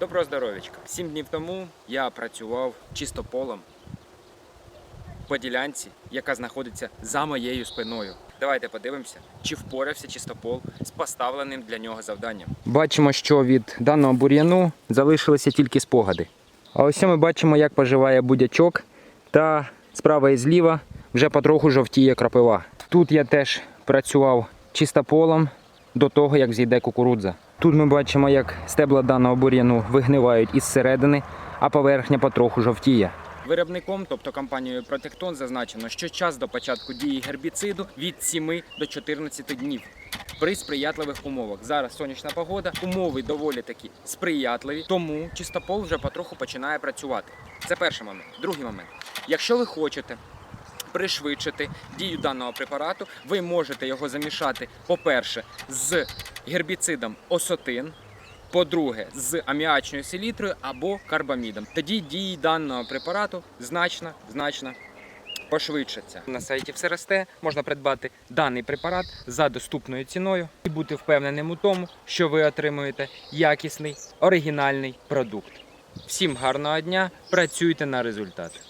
Доброго здоров'ячка. Сім днів тому я працював чистополом по ділянці, яка знаходиться за моєю спиною. Давайте подивимося, чи впорався чистопол з поставленим для нього завданням. Бачимо, що від даного бур'яну залишилися тільки спогади. А ось ми бачимо, як поживає будячок, та справа і зліва вже потроху жовтіє крапива. Тут я теж працював чистополом до того, як зійде кукурудза. Тут ми бачимо, як стебла даного бур'яну вигнивають із середини, а поверхня потроху жовтіє. Виробником, тобто компанією Протектон, зазначено, що час до початку дії гербіциду від 7 до 14 днів при сприятливих умовах. Зараз сонячна погода, умови доволі такі сприятливі, тому чистопол вже потроху починає працювати. Це перший момент. Другий момент. Якщо ви хочете пришвидшити дію даного препарату, ви можете його замішати, по-перше, з гербіцидом осотин. По-друге, з аміачною селітрою або карбамідом. Тоді дії даного препарату значно, значно пошвидшаться. На сайті все росте можна придбати даний препарат за доступною ціною і бути впевненим у тому, що ви отримуєте якісний оригінальний продукт. Всім гарного дня, працюйте на результат.